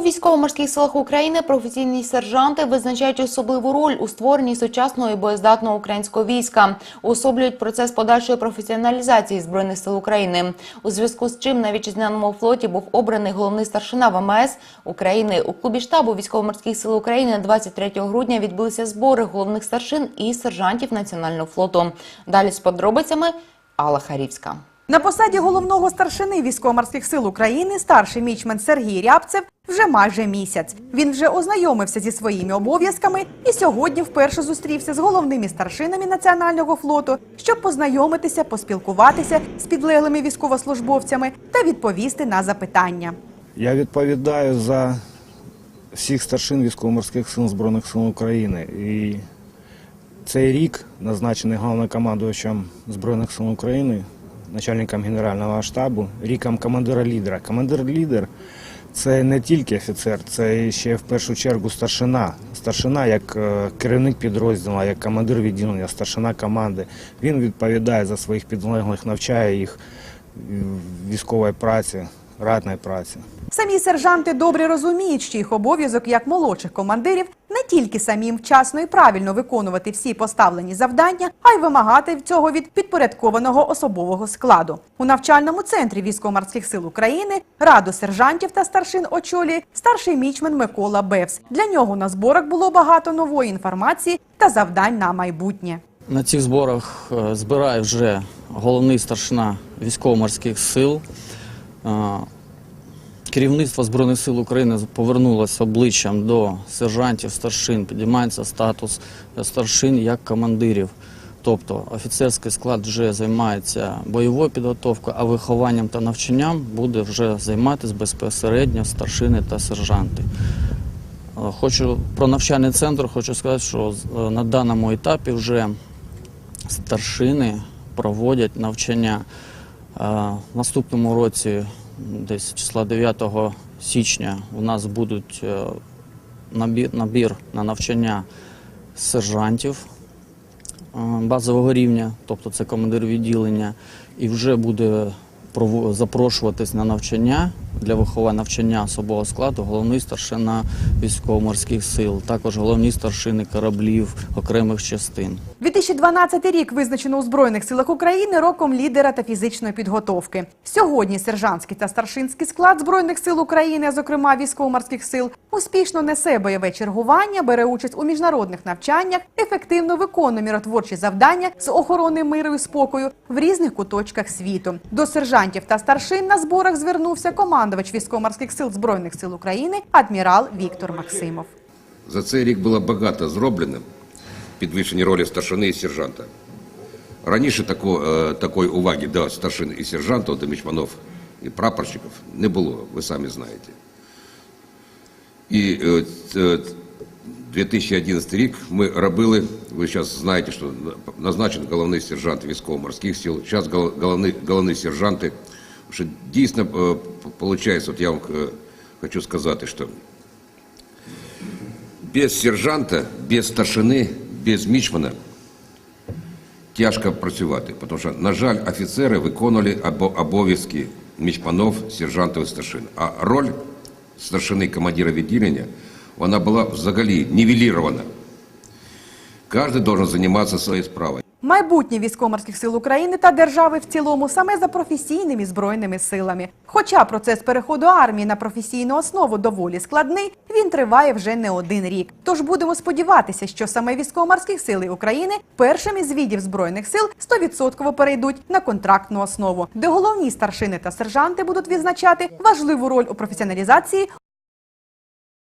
У військово-морських силах України професійні сержанти визначають особливу роль у створенні сучасного і боєздатного українського війська, уособлюють процес подальшої професіоналізації збройних сил України. У зв'язку з чим на вітчизняному флоті був обраний головний старшина ВМС України. У клубі штабу військово-морських сил України 23 грудня відбулися збори головних старшин і сержантів національного флоту. Далі з подробицями Алла Харівська. На посаді головного старшини військово-морських сил України старший мічмен Сергій Рябцев вже майже місяць. Він вже ознайомився зі своїми обов'язками і сьогодні вперше зустрівся з головними старшинами національного флоту, щоб познайомитися, поспілкуватися з підлеглими військовослужбовцями та відповісти на запитання. Я відповідаю за всіх старшин військово-морських сил Збройних сил України. І цей рік назначений головнокомандувачем Збройних сил України, начальником Генерального штабу, ріком командира-лідера. Командир-лідер це не тільки офіцер, це ще в першу чергу старшина. Старшина як е, керівник підрозділу, як командир відділення, старшина команди. Він відповідає за своїх підлеглих, навчає їх е, військової праці, радної праці. Самі сержанти добре розуміють, що їх обов'язок як молодших командирів не тільки самим вчасно і правильно виконувати всі поставлені завдання, а й вимагати цього від підпорядкованого особового складу. У навчальному центрі військово-морських сил України раду сержантів та старшин очолює старший мічмен Микола Бевс. Для нього на зборах було багато нової інформації та завдань на майбутнє. На цих зборах е, збирає вже головний старшина військово-морських сил. Керівництво Збройних сил України повернулося обличчям до сержантів, старшин, підіймається статус старшин як командирів. Тобто офіцерський склад вже займається бойовою підготовкою, а вихованням та навчанням буде вже займатися безпосередньо старшини та сержанти. Е, Хочу про навчальний центр, хочу сказати, що е, на даному етапі вже старшини проводять навчання. Е, В наступному році, десь числа 9 січня, у нас будуть е, набір, набір на навчання сержантів е, базового рівня, тобто це командир відділення, і вже буде запрошуватись на навчання для виховання навчання особового складу головний старшина військово-морських сил, також головні старшини кораблів окремих частин. 2012 рік визначено у Збройних силах України роком лідера та фізичної підготовки. Сьогодні сержантський та старшинський склад Збройних сил України, зокрема військово-морських сил, успішно несе бойове чергування, бере участь у міжнародних навчаннях, ефективно виконує миротворчі завдання з охорони миру і спокою в різних куточках світу. До сержантів та старшин на зборах звернувся командувач військово-морських сил Збройних сил України адмірал Віктор Максимов. За цей рік було багато зроблено підвищення ролі старшини і сержанта. Раніше тако, е, такої уваги до старшин і сержантів, до мічманов і прапорщиків не було, ви самі знаєте. І е, ц- 2011 рік ми робили, ви зараз знаєте, що назначений головний сержант військово-морських сил, зараз головні, головні сержанти, що дійсно виходить, от я вам е, хочу сказати, що без сержанта, без старшини, без мічмана тяжко працювати, тому що, на жаль, офіцери виконували або обов'язки мічманов, сержантів і старшин. А роль старшини командира відділення, вона була взагалі нівелірована. Кожен должен займатися своєю справою. Майбутнє військово-морських сил України та держави в цілому саме за професійними збройними силами. Хоча процес переходу армії на професійну основу доволі складний, він триває вже не один рік. Тож будемо сподіватися, що саме військово-морських сили України першими з видів збройних сил 100% перейдуть на контрактну основу, де головні старшини та сержанти будуть відзначати важливу роль у професіоналізації